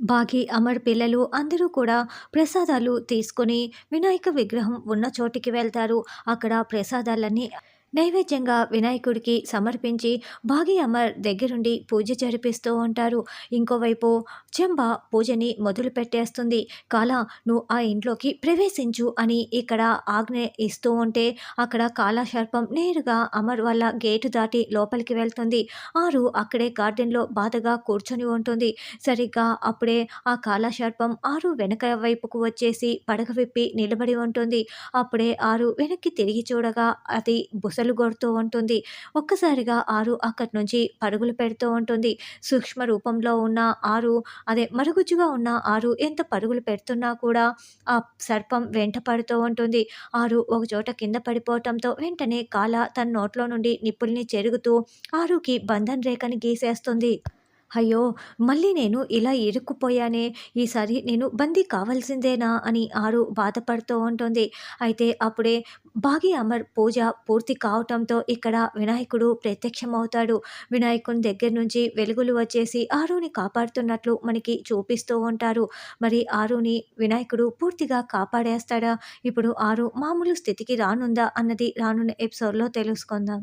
బాగి, అమర్ పిల్లలు అందరూ కూడా ప్రసాదాలు తీసుకొని వినాయక విగ్రహం ఉన్న చోటికి వెళ్తారు. అక్కడ ప్రసాదాలన్నీ నైవేద్యంగా వినాయకుడికి సమర్పించి బాగి అమర్ దగ్గరుండి పూజ జరిపిస్తూ ఉంటారు. ఇంకోవైపు చెంబ పూజని మొదలు పెట్టేస్తుంది. కాల నువ్వు ఆ ఇంట్లోకి ప్రవేశించు అని ఇక్కడ ఆజ్ఞ ఇస్తూ ఉంటే అక్కడ కాలాసర్పం నేరుగా అమర్ వల్ల గేటు దాటి లోపలికి వెళ్తుంది. ఆరు అక్కడే గార్డెన్లో బాధగా కూర్చొని ఉంటుంది. సరిగ్గా అప్పుడే ఆ కాలాసర్పం ఆరు వెనక వైపుకు వచ్చేసి పడగ విప్పి నిలబడి ఉంటుంది. అప్పుడే ఆరు వెనక్కి తిరిగి చూడగా అది బుసలు కొడుతూ ఉంటుంది. ఒక్కసారిగా ఆరు అక్కడి నుంచి పరుగులు పెడుతూ ఉంటుంది. సూక్ష్మ రూపంలో ఉన్న ఆరు అదే మరుగుజ్జుగా ఉన్న ఆరు ఎంత పరుగులు పెడుతున్నా కూడా ఆ సర్పం వెంట పడుతూ ఉంటుంది. ఆరు ఒకచోట కింద పడిపోవటంతో వెంటనే కాల తన నోట్లో నుండి నిప్పుల్ని చెరుగుతూ ఆరుకి బంధన్ రేఖని గీసేస్తుంది. అయ్యో! మళ్ళీ నేను ఇలా ఇరుక్కుపోయానే! ఈసారి నేను బందీ కావాల్సిందేనా అని ఆరు బాధపడుతూ ఉంటుంది. అయితే అప్పుడే బాగి అమర్ పూజ పూర్తి కావటంతో ఇక్కడ వినాయకుడు ప్రత్యక్షమవుతాడు. వినాయకుని దగ్గర నుంచి వెలుగులు వచ్చేసి ఆరుని కాపాడుతున్నట్లు మనకి చూపిస్తూ ఉంటారు. మరి ఆరుని వినాయకుడు పూర్తిగా కాపాడేస్తాడా? ఇప్పుడు ఆరు మామూలు స్థితికి రానుందా అన్నది రానున్న ఎపిసోడ్‌లో తెలుసుకుందాం.